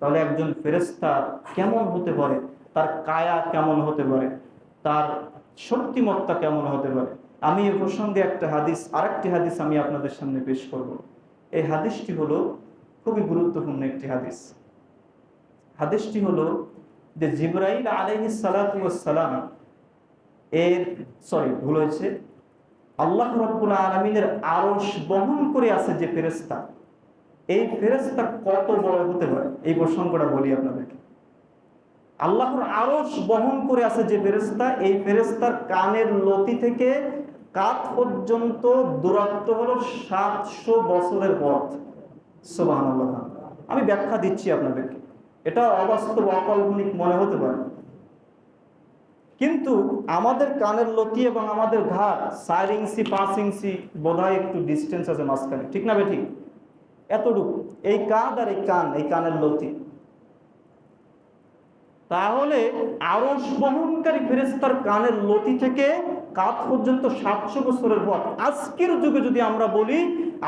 তাহলে একজন ফেরেস্তা কেমন হতে পারে? তার কায়া কেমন হতে পারে? তার শক্তিমত্তা কেমন হতে পারে? আমি এ প্রসঙ্গে একটা হাদিস, আরেকটি হাদিস আমি আপনাদের সামনে পেশ করব। এই হাদিসটি হলো খুবই গুরুত্বপূর্ণ একটি হাদিস। হাদিসটি হলো যে জিব্রাইল আলহি সালাম এর, সরি, ভুল হয়েছে। আল্লাহ রব্বুল আলমিনের আরস বহন করে আছে যে ফেরেস্তা এই ফেরেস্তা কত বড় হতে পারে? এই প্রসঙ্গটা বলি আপনাদেরকে। আল্লাহর আরস বহন করে আছে যে ফেরেস্তা এই ফেরেস্তার কানের লতি থেকে কাত পর্যন্ত দূরত্ব হলো সাতশো বছরের পথ। সোবাহ আমি ব্যাখ্যা দিচ্ছি আপনাদেরকে। এটা অবাস্তব, অকল্পনিক মনে হতে পারে। কিন্তু আমাদের কানের লতি এবং আমাদের ঘাট চার ইঞ্চি, পাঁচ ইঞ্চি, বোধহয় একটু ডিস্টেন্স আছে মাঝখানে। ঠিক না বেঠিক এতটুকু। এই কাঁধ আর এই কান, এই কানের লতি। তাহলে আরস বহনকারী ফেরেস্তার কানের লতি থেকে কাত পর্যন্ত সাতশো বছরের পর আজকের যুগে যদি আমরা বলি,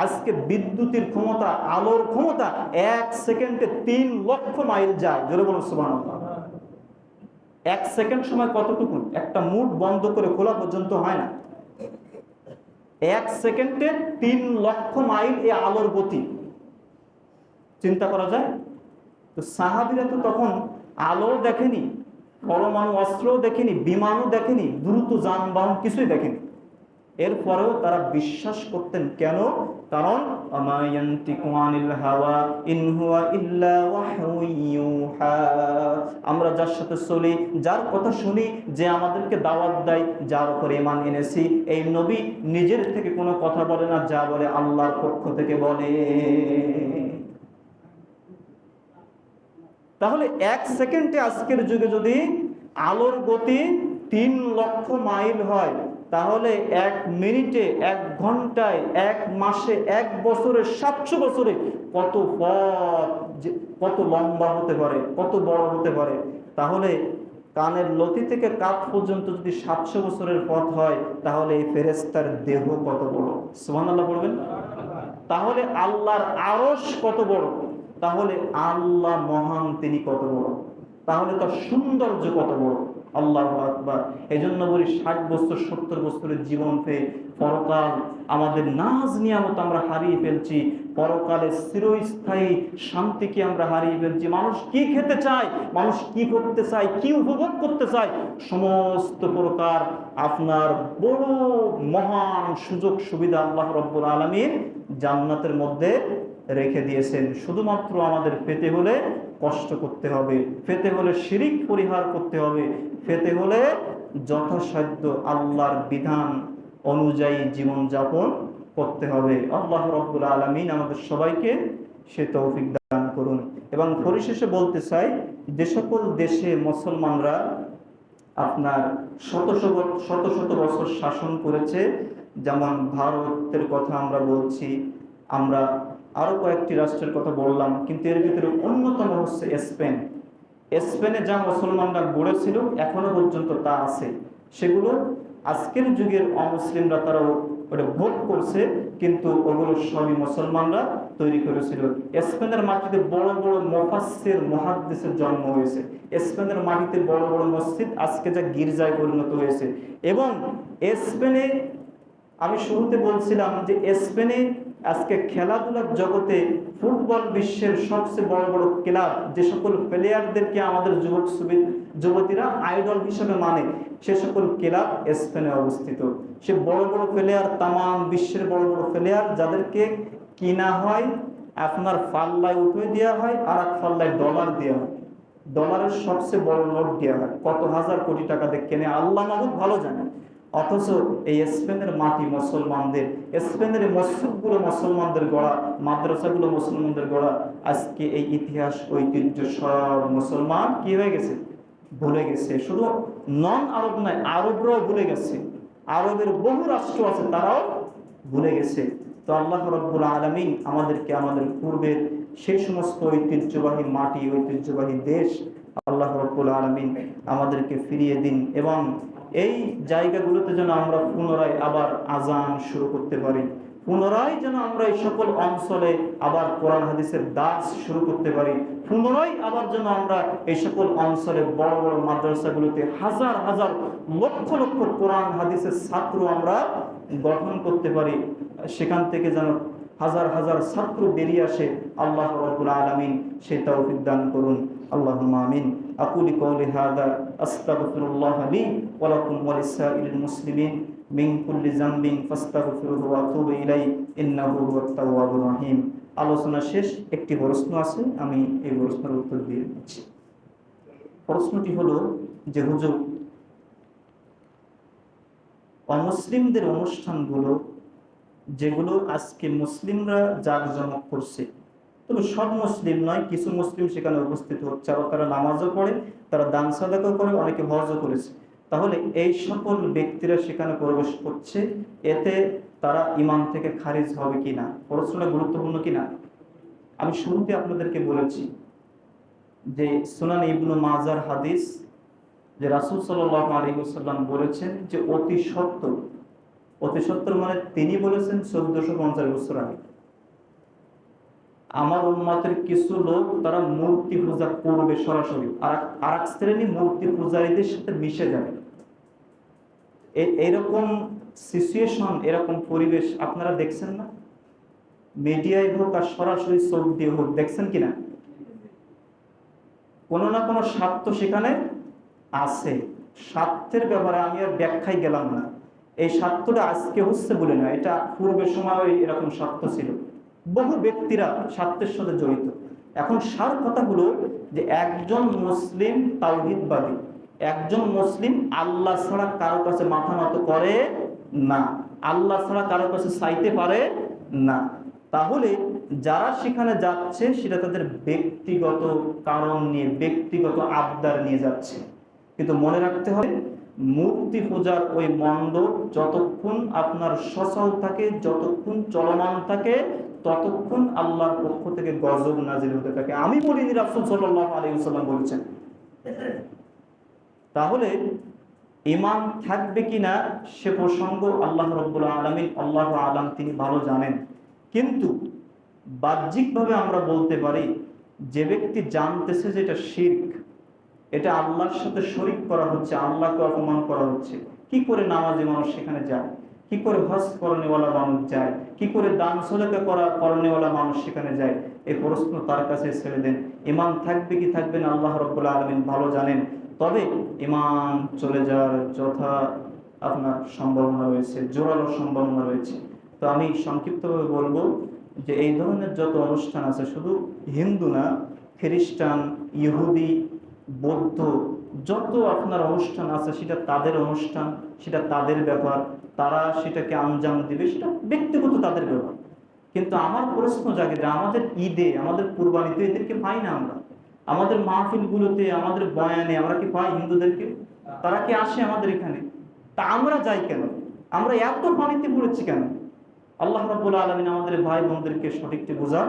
আজকে বিদ্যুতের ক্ষমতা, আলোর ক্ষমতা এক সেকেন্ডে তিন লক্ষ মাইল যায়। জোরে বলুন সুবাহ এক সেকেন্ড সময় কতটুকু? একটা মুড বন্ধ করে খোলা পর্যন্ত হয় না। এক সেকেন্ডে তিন লক্ষ মাইল এ আলোর গতি। চিন্তা করা যায়? তো সাহাবিরা তো তখন আলো দেখেনি, পরমাণু অস্ত্রও দেখেনি, বিমানও দেখেনি, দ্রুত যানবাহন কিছুই দেখেনি। এরপরেও তারা বিশ্বাস করতেন, কেন? কারণ আমরা যার সাথে চলি, যার কথা শুনি, যে আমাদেরকে দাওয়াত দেয়, যার উপরে ইমান এনেছি। এই নবী নিজের থেকে কোনো কথা বলে না, যা বলে আল্লাহর পক্ষ থেকে বলে। তাহলে এক সেকেন্ডে আজকের যুগে যদি আলোর গতি তিন লক্ষ মাইল হয়, তাহলে এক মিনিটে, এক ঘন্টায়, এক মাসে, এক বছরে, সাতশো বছরে কত পথ কত লম্বা হতে পারে, কত বড় হতে পারে। তাহলে কানের লতি থেকে কাপ পর্যন্ত যদি সাতশো বছরের পথ হয়, তাহলে এই ফেরেস্তার দেহ কত বড়? সুহান আল্লাহ বলবেন তাহলে আল্লাহর আরস কত বড়? তাহলে আল্লাহ মহান তিনি কত বড়? তাহলে তার সৌন্দর্য কত বড়? আল্লাহ আকবার। জন্য বলি ষাট বছর, সত্তর বছরের জীবন পেয়ে পরকাল আমাদের নাজ নিয়ামত আমরা হারিয়ে ফেলছি। পরকালে চিরস্থায়ী শান্তিকে আমরা হারিয়ে ফেলছি। মানুষ কি খেতে চায়? মানুষ কি করতে চায়? কি উপভোগ করতে চায়? সমস্ত প্রকার আপনার বড় মহান সুযোগ সুবিধা আল্লাহ রব্বুল আলমীর জান্নাতের মধ্যে রেখে দিয়েছেন। শুধুমাত্র আমাদের পেতে হলে কষ্ট করতে হবে। পেতে হলে শিরিক পরিহার করতে হবে। পেতে হলে যথাসাধ্য আল্লাহর বিধান অনুযায়ী জীবনযাপন করতে হবে। আল্লাহ রব্বুল আলমিন আমাদের সবাইকে সে তৌফিক দান করুন। এবং পরিশেষে বলতে চাই, যে সকল দেশে মুসলমানরা আপনার শত শত শত বছর শাসন করেছে, যেমন ভারতের কথা আমরা বলছি আমরা আরও কয়েকটি রাষ্ট্রের কথা বললাম, কিন্তু এর ভিতরে অন্যতম হচ্ছে স্পেন। স্পেনে যা মুসলমানরা গড়েছিল এখনও পর্যন্ত তা আছে। সেগুলো আজকের যুগের অমুসলিমরা তারাও ওটা ভোগ করছে, কিন্তু ওগুলো সবই মুসলমানরা তৈরি করেছিল। স্পেনের মাটিতে বড় বড় মফাসের মহাদ্দেশের জন্ম হয়েছে। স্পেনের মাটিতে বড় বড় মসজিদ আজকে যা গির্জায় পরিণত হয়েছে। এবং স্পেনে আমি শুরুতে বলছিলাম যে স্পেনে আজকে খেলাধুলার জগতে ফুটবল বিশ্বের সবচেয়ে বড় বড় ক্লাব, যে সকল প্লেয়ারদেরকে আমাদের যুবক যুবতীরা আইডল হিসেবে মানে সে সকল ক্লাব স্পেনে অবস্থিত। সে বড় বড় প্লেয়ার তাম বিশ্বের বড় বড় প্লেয়ার, যাদেরকে কিনা হয়, আপনার ফাল্লায় উঠে দেওয়া হয়, আর এক ফাল্লায় ডলার দেওয়া হয়। ডলারের সবচেয়ে বড় নোট দেওয়া হয়। কত হাজার কোটি টাকা দিয়ে কেনে, আল্লাহ মাহুদ ভালো জানে। অথচ এই স্পেনের মাটি মুসলমানদের, স্পেনের মসজিদগুলো মুসলমানদের গড়া, মাদ্রাসাগুলো মুসলমানদের গড়া। আজকে এই ইতিহাস, ঐতিহ্য সব মুসলমান কি হয়ে গেছে? ভুলে গেছে। শুধু নন আরব নয়, আরবরাও ভুলে গেছে। আরবের বহু রাষ্ট্র আছে, তারাও ভুলে গেছে। তো আল্লাহ রব্বুল আলমিন আমাদেরকে আমাদের পূর্বের সেই সমস্ত ঐতিহ্যবাহী মাটি, ঐতিহ্যবাহী দেশ আল্লাহ রব্বুল আলমিন আমাদেরকে ফিরিয়ে দিন এবং এই জায়গাগুলোতে যেন আমরা পুনরায় আবার আজান শুরু করতে পারি। পুনরায় যেন আমরা এই সকল অঞ্চলে আবার কোরআন হাদিসের দাস শুরু করতে পারি। পুনরায় আবার যেন আমরা এই সকল অঞ্চলে বড় বড় মাদ্রাসাগুলোতে হাজার হাজার লক্ষ লক্ষ কোরআন হাদিসের ছাত্র আমরা গঠন করতে পারি। সেখান থেকে যেন হাজার হাজার ছাত্র বেরিয়ে আসে। আল্লাহ রব্বুল আলামিন সে তৌফিক দান করুন। আকুলি কওলি হাদা আস্তাগফিরুল্লাহ লি ওয়া লাকুম ওয়া লিসাইরিল মুসলিমিন মিন কুল্লি যামবিন ফাস্তাগফিরুহু ওয়া আতুবু ইলাইহি, ইন্নাহু হুয়াত তাওয়াবুর রহিম। আলোচনা শেষ, একটি প্রশ্ন আছে, আমি এই প্রশ্নের উত্তর দিয়ে দিচ্ছি। প্রশ্নটি হলো যে, হুজুর, অমুসলিমদের অনুষ্ঠানগুলো, যেগুলো আজকে মুসলিমরা জাঁকজমক করছে তবে সব মুসলিম নয়, কিছু মুসলিম সেখানে উপস্থিত হচ্ছে। আবার তারা নামাজও পড়ে, তারা দান সাদাকও করে, অনেকে হজও করেছে। তাহলে এই সকল ব্যক্তিরা সেখানে প্রবেশ করছে, এতে তারা ইমাম থেকে খারিজ হবে কিনা প্রশ্নটা গুরুত্বপূর্ণ কিনা? আমি শুরুতে আপনাদেরকে বলেছি যে সুনান ইবনু মাজার হাদিস, যে রাসুল সাল্লাহ আলী বলেছেন যে অতি সত্য, অতি সত্তর মানে তিনি বলেছেন চোদ্দশো পঞ্চাশ বছর আগে। আমার উন্মতের কিছু লোক তারা মূর্তি পূজা করবে সরাসরি। আর এক শ্রেণি মূর্তি পূজারীদের সাথে মিশে যাবে। এরকম সিচুয়েশন এরকম পরিবেশ আপনারা দেখছেন না? মিডিয়ায় হোক আর সরাসরি চোখ দিয়ে হোক, দেখছেন কিনা? কোনো না কোনো স্বার্থ সেখানে আছে। স্বার্থের ব্যাপারে আমি আর ব্যাখ্যায় গেলাম না। এই স্বার্থটা আজকে হচ্ছে বলে না, এটা পূর্বের সময় এরকম স্বার্থ ছিল। বহু ব্যক্তিরা স্বার্থের সাথে জড়িত। এখন সার কথা হলো যে একজন মুসলিম তাওহিদবাদী, একজন মুসলিম আল্লাহ ছাড়া কারও কাছে মাথা নত করে না, আল্লাহ ছাড়া কারও কাছে চাইতে পারে না। তাহলে যারা সেখানে যাচ্ছে, সেটা তাদের ব্যক্তিগত কারণ নিয়ে, ব্যক্তিগত আবদার নিয়ে যাচ্ছে। কিন্তু মনে রাখতে হবে, মূর্তি পূজার ওই মণ্ডপ যতক্ষণ আপনার সচল থাকে, যতক্ষণ চলমান থাকে ততক্ষণ আল্লাহর পক্ষ থেকে গজব নাজির হতে থাকে। আমি বলিনি রাসুল সাল্লাহ আলাইসাল্লাম বলেছেন, তাহলে ইমাম থাকবে কিনা সে প্রসঙ্গ আল্লাহ রব্বুল আলমিন, আল্লাহ আলম তিনি ভালো জানেন। কিন্তু বাহ্যিকভাবে আমরা বলতে পারি, যে ব্যক্তি জানতেছে যে এটা শির্ক, এটা আল্লাহর সাথে শরিক করা হচ্ছে, আল্লাহকে অপমান করা হচ্ছে, কি করে নামাজি মানুষ সেখানে যায়? কি করে হজ করণেওয়ালা মানুষ যায়? কি করে দান সদকা করা করণেওয়ালা মানুষ সেখানে যায়? এই প্রশ্ন তার কাছে ছেড়ে দেন। ইমাম থাকবে কি থাকবে না আল্লাহ রব্বুল্লাহ আলমিন ভালো জানেন। তবে ইমাম চলে যাওয়ার যথা আপনার সম্ভাবনা রয়েছে, জোরালো সম্ভাবনা রয়েছে। তো আমি সংক্ষিপ্তভাবে বলব যে এই ধরনের যত অনুষ্ঠান আছে, শুধু হিন্দু না, খ্রিস্টান, ইহুদি বৌদ্ধ যত আপনার অনুষ্ঠান আছে, সেটা তাদের অনুষ্ঠান, সেটা তাদের ব্যাপার তারা সেটাকে আঞ্জাম দিবে, সেটা ব্যক্তিগত তাদের ব্যাপার কিন্তু আমার প্রশ্ন জাগে যে আমাদের ঈদে, আমাদের কুরবানিতে এদেরকে পাই না আমরা? আমাদের মাহফিলগুলোতে, আমাদের বয়ানে আমরা কি পাই হিন্দুদেরকে? তারা কি আসে আমাদের এখানে? তা আমরা যাই কেন? আমরা এত পানিতে পড়েছি কেন? আল্লাহ রাবুল আলমিন আমাদের ভাই বোনদেরকে সঠিকটি বোঝার